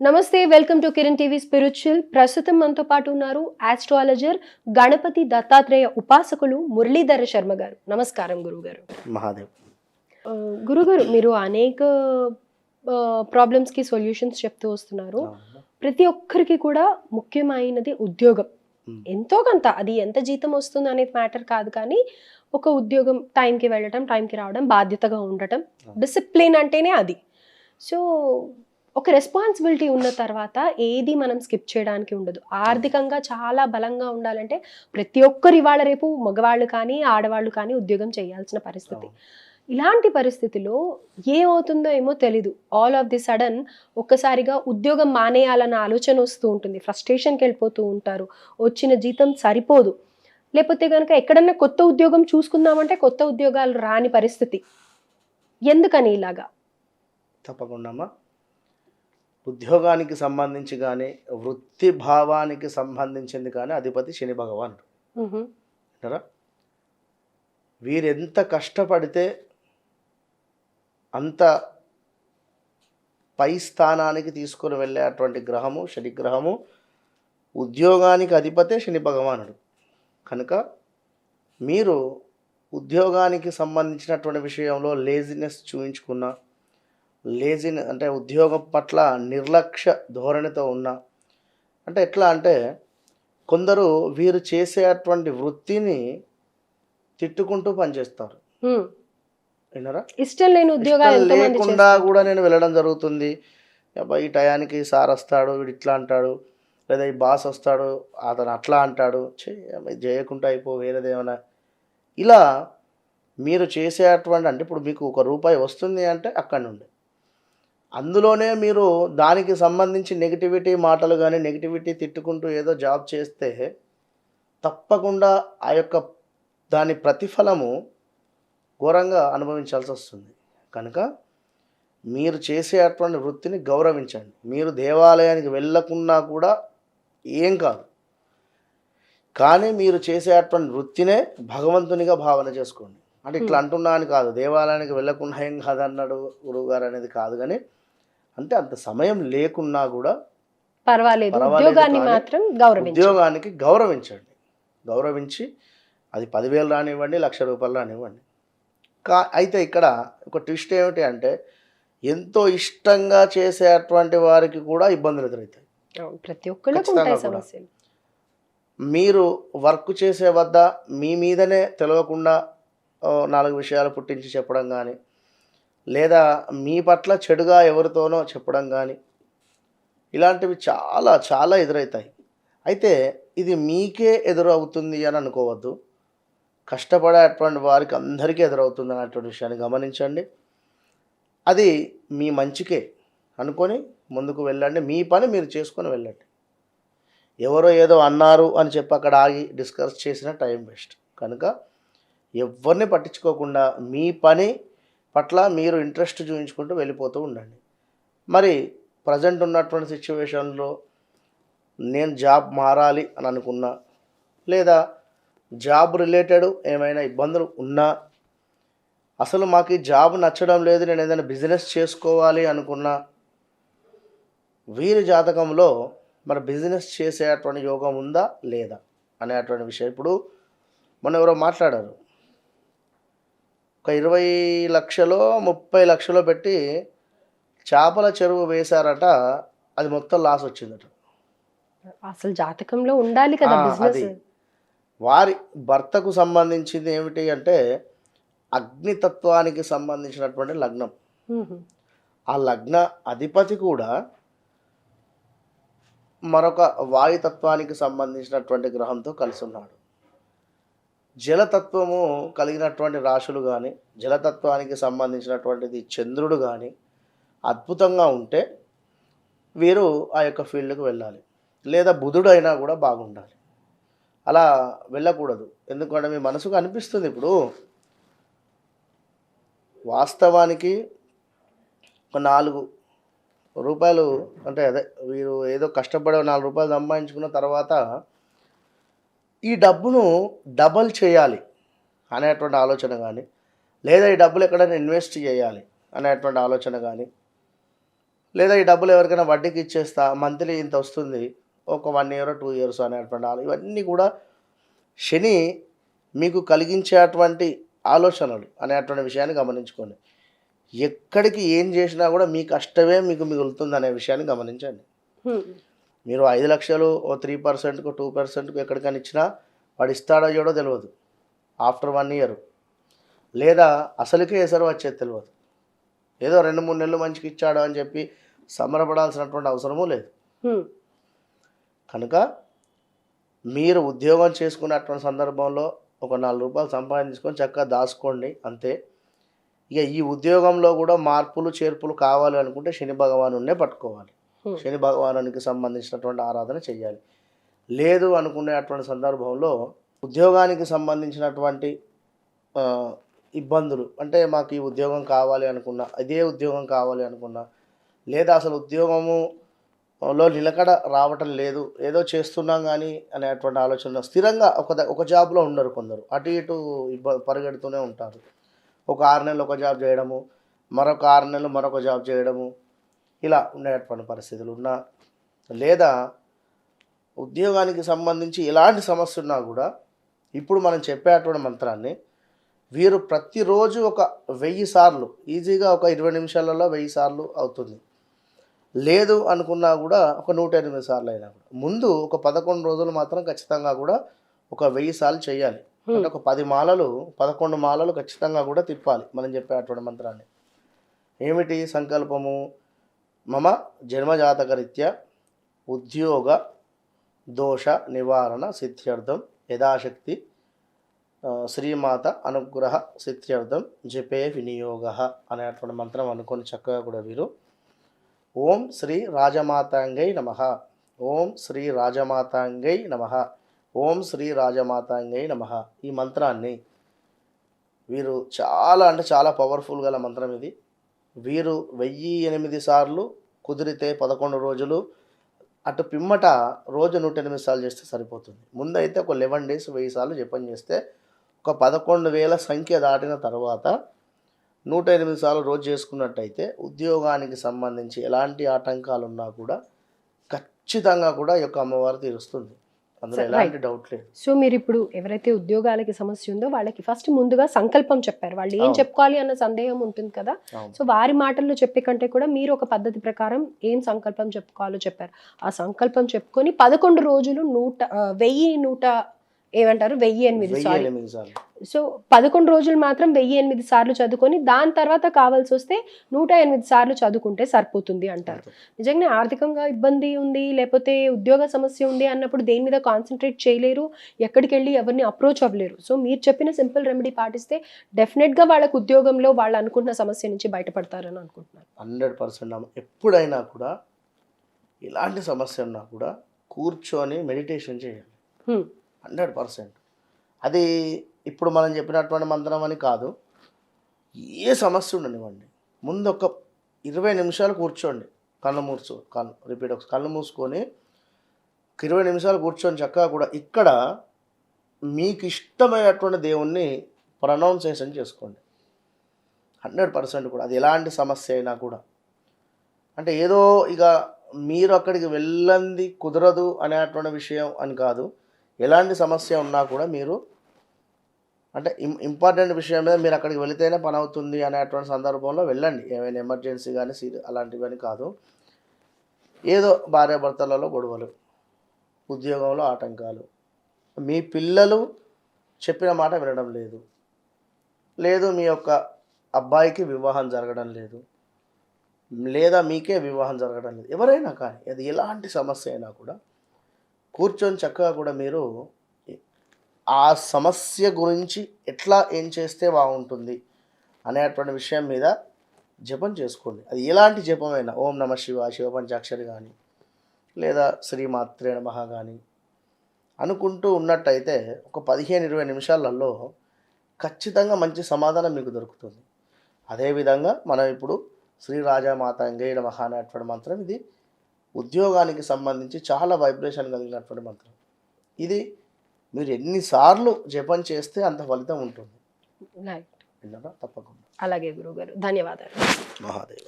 నమస్తే welcome to Kiran TV spiritual. ప్రస్తుతం మనతో పాటు ఉన్నారు ఆస్ట్రాలజర్ గణపతి దత్తాత్రేయ ఉపాసకులు మురళీధర శర్మ గారు. నమస్కారం గురువు గారు మహాదేవ్ గురుగారు మీరు అనేక ప్రాబ్లమ్స్కి సొల్యూషన్స్ చెప్తూ వస్తున్నారు. ప్రతి ఒక్కరికి కూడా ముఖ్యమైనది ఉద్యోగం. ఎంతో కొంత అది ఎంత జీతం వస్తుంది అనేది మ్యాటర్ కాదు కానీ ఒక ఉద్యోగం టైంకి వెళ్ళటం టైంకి రావడం బాధ్యతగా ఉండటం. డిసిప్లిన్ అంటేనే అది. సో ఒక రెస్పాన్సిబిలిటీ ఉన్న తర్వాత ఏది మనం స్కిప్ చేయడానికి ఉండదు. ఆర్థికంగా చాలా బలంగా ఉండాలంటే ప్రతి ఒక్కరు ఇవాళ రేపు మగవాళ్ళు కానీ ఆడవాళ్ళు కానీ ఉద్యోగం చేయాల్సిన పరిస్థితి. ఇలాంటి పరిస్థితిలో ఏమవుతుందో ఏమో తెలీదు. ఆల్ ఆఫ్ ది సడన్ ఒక్కసారిగా ఉద్యోగం మానేయాలన్న ఆలోచన వస్తూ ఉంటుంది. ఫ్రస్ట్రేషన్కి వెళ్ళిపోతూ ఉంటారు. వచ్చిన జీతం సరిపోదు. లేకపోతే కనుక ఎక్కడన్నా కొత్త ఉద్యోగం చూసుకుందామంటే కొత్త ఉద్యోగాలు రాని పరిస్థితి. ఎందుకని ఇలాగా? తప్పకుండా అమ్మా. ఉద్యోగానికి సంబంధించి కానీ వృత్తి భావానికి సంబంధించింది కానీ అధిపతి శని భగవానుడు. మ్హూ. విన్నారా వీరెంత కష్టపడితే అంత పై స్థానానికి తీసుకుని వెళ్ళేటువంటి గ్రహము శని గ్రహము ఉద్యోగానికి అధిపతే శని భగవానుడు. కనుక మీరు ఉద్యోగానికి సంబంధించినటువంటి విషయంలో లేజినెస్ చూయించుకున్న లేజి అంటే ఉద్యోగం పట్ల నిర్లక్ష్య ధోరణితో ఉన్న అంటే ఎట్లా అంటే కొందరు వీరు చేసేటువంటి వృత్తిని తిట్టుకుంటూ పనిచేస్తారు. విన్నారా? ఇష్టం లేని ఉద్యోగాలు లేకుండా కూడా నేను వెళ్ళడం జరుగుతుంది. ఈ టయానికి సార్ వస్తాడు వీడు ఇట్లా అంటాడు లేదా ఈ బాస్ వస్తాడు అతను అట్లా అంటాడు. చేయకుండా అయిపో వేరేదేమైనా ఇలా మీరు చేసేటువంటి అంటే ఇప్పుడు మీకు ఒక రూపాయి వస్తుంది అంటే అక్కడి నుండి. అందులోనే మీరు దానికి సంబంధించి నెగిటివిటీ మాటలు కానీ నెగిటివిటీ తిట్టుకుంటూ ఏదో జాబ్ చేస్తే తప్పకుండా ఆ యొక్క దాని ప్రతిఫలము ఘోరంగా అనుభవించాల్సి వస్తుంది. కనుక మీరు చేసేటువంటి వృత్తిని గౌరవించండి. మీరు దేవాలయానికి వెళ్ళకున్నా కూడా ఏం కాదు. కానీ మీరు చేసేటువంటి వృత్తినే భగవంతునిగా భావన చేసుకోండి. అంటే ఇట్లా అంటున్నా అని కాదు. దేవాలయానికి వెళ్ళకుండా ఏం కాదు అన్నాడు గురువుగారు అనేది కాదు. కానీ అంటే అంత సమయం లేకున్నా కూడా పర్వాలేదు. ఉద్యోగాన్ని మాత్రం ఉద్యోగానికి గౌరవించండి. గౌరవించి అది పదివేలు రానివ్వండి లక్ష రూపాయలు రానివ్వండి. కా అయితే ఇక్కడ ఒక ట్విస్ట్ ఏమిటి అంటే ఎంతో ఇష్టంగా చేసేటువంటి వారికి కూడా ఇబ్బందులు ఎదురవుతాయి ప్రతి. సమస్యలు. మీరు వర్క్ చేసే వద్ద మీ మీదనే తెలియకుండా నాలుగు విషయాలు పుట్టించి చెప్పడం కానీ లేదా మీ పట్ల చెడుగా ఎవరితోనో చెప్పడం కానీ ఇలాంటివి చాలా చాలా ఎదురవుతాయి అయితే ఇది మీకే ఎదురవుతుంది అని అనుకోవద్దు. కష్టపడేటువంటి వారికి అందరికీ ఎదురవుతుంది అనేటువంటి విషయాన్ని గమనించండి. అది మీ మంచికే అనుకొని ముందుకు వెళ్ళండి. మీ పని మీరు చేసుకొని వెళ్ళండి. ఎవరో ఏదో అన్నారు అని చెప్పి అక్కడ ఆగి డిస్కస్ చేసిన టైం వేస్ట్. కనుక ఎవరిని పట్టించుకోకుండా మీ పని పట్ల మీరు ఇంట్రెస్ట్ చూపించుకుంటూ వెళ్ళిపోతూ ఉండండి. మరి ప్రజెంట్ ఉన్నటువంటి సిచ్యువేషన్లో నేను జాబ్ మారాలి అని అనుకున్నా లేదా జాబ్ రిలేటెడ్ ఏమైనా ఇబ్బందులు ఉన్నా అసలు మాకు ఈ జాబ్ నచ్చడం లేదు నేను ఏదైనా బిజినెస్ చేసుకోవాలి అనుకున్నా వీరి జాతకంలో మరి బిజినెస్ చేసేటువంటి యోగం ఉందా లేదా అనేటువంటి విషయం. ఇప్పుడు మొన్న ఎవరో మాట్లాడారు ఒక ఇరవై లక్షలో ముప్పై లక్షలో పెట్టి చేపల చెరువు వేశారట. అది మొత్తం లాస్ వచ్చిందట. అసలు జాతకంలో ఉండాలి కదా అది. వారి భర్తకు సంబంధించింది ఏమిటి అంటే అగ్నితత్వానికి సంబంధించినటువంటి లగ్నం. ఆ లగ్న అధిపతి కూడా మరొక వాయుతత్వానికి సంబంధించినటువంటి గ్రహంతో కలిసి ఉన్నాడు. జలతత్వము కలిగినటువంటి రాశులు కానీ జలతత్వానికి సంబంధించినటువంటిది చంద్రుడు కానీ అద్భుతంగా ఉంటే వీరు ఆ యొక్క ఫీల్డ్కి వెళ్ళాలి. లేదా బుధుడు అయినా కూడా బాగుండాలి. అలా వెళ్ళకూడదు. ఎందుకంటే మీ మనసుకు అనిపిస్తుంది ఇప్పుడు. వాస్తవానికి ఒక నాలుగు రూపాయలు అంటే అదే వీరు ఏదో కష్టపడే ఒక నాలుగు రూపాయలు సంపాదించుకున్న తర్వాత ఈ డబ్బును డబల్ చేయాలి అనేటువంటి ఆలోచన కానీ లేదా ఈ డబ్బులు ఎక్కడైనా ఇన్వెస్ట్ చేయాలి అనేటువంటి ఆలోచన కానీ లేదా ఈ డబ్బులు ఎవరికైనా వడ్డీకి ఇచ్చేస్తా మంత్లీ ఇంత వస్తుంది ఒక వన్ ఇయర్ టూ ఇయర్స్ అనేటువంటి ఆలో- ఇవన్నీ కూడా శని మీకు కలిగించేటువంటి ఆలోచనలు అనేటువంటి విషయాన్ని గమనించుకోండి. ఎక్కడికి ఏం చేసినా కూడా మీ కష్టమే మీకు మిగులుతుంది అనే విషయాన్ని గమనించండి. మీరు ఐదు లక్షలు ఓ త్రీ పర్సెంట్కు టూ పర్సెంట్కు ఎక్కడికైనా ఇచ్చినా వాడు ఇస్తాడో చేయడో తెలియదు ఆఫ్టర్ వన్ ఇయర్. లేదా అసలుకే ఎసరు వచ్చేది తెలియదు ఏదో రెండు మూడు నెలలు మంచికి ఇచ్చాడు అని చెప్పి సంబరపడాల్సినటువంటి అవసరమూ లేదు. కనుక మీరు ఉద్యోగం చేసుకున్నటువంటి సందర్భంలో ఒక నాలుగు రూపాయలు సంపాదించుకొని చక్కగా దాచుకోండి అంతే. ఇక ఈ ఉద్యోగంలో కూడా మార్పులు చేర్పులు కావాలి అనుకుంటే శని భగవానున్నే పట్టుకోవాలి. శని భగవానునికి సంబంధించినటువంటి ఆరాధన చేయాలి లేదు అనుకునే అటువంటి సందర్భంలో ఉద్యోగానికి సంబంధించినటువంటి ఇబ్బందులు అంటే మాకు ఈ ఉద్యోగం కావాలి అనుకున్నా ఇదే ఉద్యోగం కావాలి అనుకున్నా లేదా అసలు ఉద్యోగము లో నిలకడ రావటం లేదు ఏదో చేస్తున్నాం కానీ అనేటువంటి ఆలోచన స్థిరంగా ఒక ఒక జాబ్లో ఉండరు కొందరు. అటు ఇటు ఇబ్బ పరిగెడుతూనే ఉంటారు. ఒక ఆరు నెలలు ఒక జాబ్ చేయడము మరొక ఆరు నెలలు మరొక జాబ్ చేయడము ఇలా ఉండేటువంటి పరిస్థితులు ఉన్నా లేదా ఉద్యోగానికి సంబంధించి ఎలాంటి సమస్య ఉన్నా కూడా ఇప్పుడు మనం చెప్పేటువంటి మంత్రాన్ని వీరు ప్రతిరోజు ఒక వెయ్యి సార్లు ఈజీగా ఒక ఇరవై నిమిషాలలో వెయ్యి సార్లు అవుతుంది. లేదు అనుకున్నా కూడా ఒక నూట ఎనిమిది సార్లు అయినా కూడా. ముందు ఒక పదకొండు రోజులు మాత్రం ఖచ్చితంగా కూడా ఒక వెయ్యి సార్లు చేయాలి. అంటే ఒక పది మాలలు పదకొండు మాలలు ఖచ్చితంగా కూడా తిప్పాలి మనం చెప్పేటువంటి మంత్రాన్ని. ఏమిటి సంకల్పము? మమ జన్మజాతకరీత్యా ఉద్యోగ దోష నివారణ సిద్ధ్యర్థం యథాశక్తి శ్రీమాత అనుగ్రహ సిద్ధ్యర్థం జపే వినియోగ అనేటువంటి మంత్రం అనుకొని చక్కగా కూడా వీరు. ఓం శ్రీ రాజమాతాంగై నమ. ఓం శ్రీ రాజమాతాంగై నమ. ఓం శ్రీ రాజమాతాంగై నమ. ఈ మంత్రాన్ని వీరు చాలా అంటే చాలా పవర్ఫుల్ గల మంత్రం ఇది. వీరు వెయ్యి ఎనిమిది సార్లు కుదిరితే పదకొండు రోజులు. అటు పిమ్మట రోజు నూట ఎనిమిది సార్లు చేస్తే సరిపోతుంది. ముందైతే ఒక లెవెన్ డేస్ వెయ్యి సార్లు జపం చేస్తే ఒక పదకొండు వేల సంఖ్య దాటిన తర్వాత నూట ఎనిమిది సార్లు రోజు చేసుకున్నట్టయితే ఉద్యోగానికి సంబంధించి ఎలాంటి ఆటంకాలు ఉన్నా కూడా ఖచ్చితంగా కూడా ఈ యొక్క అమ్మవారు తీరుస్తుంది. సో మీరు ఇప్పుడు ఎవరైతే ఉద్యోగాలకి సమస్య ఉందో వాళ్ళకి ఫస్ట్ ముందుగా సంకల్పం చెప్పారు. వాళ్ళు ఏం. చెప్పుకోవాలి అన్న సందేహం ఉంటుంది కదా? సో వారి మాటల్లో చెప్పే కంటే కూడా మీరు ఒక పద్ధతి ప్రకారం ఏం సంకల్పం చెప్పుకోవాలో చెప్పారు. ఆ సంకల్పం చెప్పుకొని పదకొండు రోజులు నూట వెయ్యి నూట ఏమంటారు? వెయ్యి ఎనిమిది సార్లు. సో పదకొండు రోజులు మాత్రం వెయ్యి ఎనిమిది సార్లు చదువుకొని దాని తర్వాత కావాల్సి వస్తే నూట ఎనిమిది సార్లు చదువుకుంటే సరిపోతుంది అంటారు. నిజంగానే ఆర్థికంగా ఇబ్బంది ఉంది లేకపోతే ఉద్యోగ సమస్య ఉంది అన్నప్పుడు దేని మీద కాన్సన్ట్రేట్ చేయలేరు ఎక్కడికి వెళ్ళి ఎవరిని అప్రోచ్ అవ్వలేరు. సో మీరు చెప్పిన సింపుల్ రెమెడీ పాటిస్తే డెఫినెట్గా వాళ్ళకు ఉద్యోగంలో వాళ్ళు అనుకుంటున్న సమస్య నుంచి బయటపడతారని అనుకుంటున్నాను. హండ్రెడ్ పర్సెంట్ ఎప్పుడైనా కూడా ఎలాంటి సమస్య ఉన్నా కూడా కూర్చొని మెడిటేషన్ చేయాలి. Hundred percent. అది ఇప్పుడు మనం చెప్పినటువంటి మంత్రం అని కాదు. ఏ సమస్య ఉండనివ్వండి. ముందు ఒక ఇరవై నిమిషాలు కూర్చోండి. కళ్ళు మూసు కళ్ళు రిపీట్ ఒక కళ్ళు మూసుకొని ఇరవై నిమిషాలు కూర్చొని చక్కగా కూడా. ఇక్కడ మీకు ఇష్టమైనటువంటి దేవుణ్ణి ప్రొనౌన్సేషన్ చేసుకోండి. హండ్రెడ్ పర్సెంట్ కూడా. అది ఎలాంటి సమస్య అయినా కూడా. అంటే ఏదో ఇక మీరు అక్కడికి వెళ్ళంది కుదరదు అనేటువంటి విషయం అని కాదు. ఎలాంటి సమస్య ఉన్నా కూడా మీరు అంటే ఇంపార్టెంట్ విషయం మీద మీరు అక్కడికి వెళితేనే పని అవుతుంది అనేటువంటి సందర్భంలో వెళ్ళండి. ఏమైనా ఎమర్జెన్సీ కానీ సీరి అలాంటివి అని కాదు. ఏదో భార్యాభర్తలలో గొడవలు ఉద్యోగంలో ఆటంకాలు. మీ పిల్లలు చెప్పిన మాట వినడం లేదు. లేదు మీ యొక్క అబ్బాయికి వివాహం జరగడం లేదు. లేదా మీకే వివాహం జరగడం లేదు. ఎవరైనా కానీ అది ఎలాంటి సమస్య అయినా కూడా కూర్చొని చక్కగా కూడా మీరు ఆ సమస్య గురించి ఎట్లా ఏం చేస్తే బాగుంటుంది అనేటువంటి విషయం మీద జపం చేసుకోండి. అది ఎలాంటి జపమైనా ఓం నమ శివ శివ పంచాక్షరి కానీ లేదా శ్రీమాత్రే నమ కానీ అనుకుంటూ ఉన్నట్టయితే ఒక పదిహేను ఇరవై నిమిషాలలో ఖచ్చితంగా మంచి సమాధానం మీకు దొరుకుతుంది. అదేవిధంగా మనం ఇప్పుడు శ్రీ రాజామాత అంగేయ నమః అనేటువంటి మంత్రం ఇది ఉద్యోగానికి సంబంధించి చాలా వైబ్రేషన్ కలిగినటువంటి మంత్రం. ఇది మీరు ఎన్నిసార్లు జపం చేస్తే అంత ఫలితం ఉంటుంది. విన్నారా? తప్పకుండా. అలాగే గురుగారు ధన్యవాదాలు. మహాదేవ.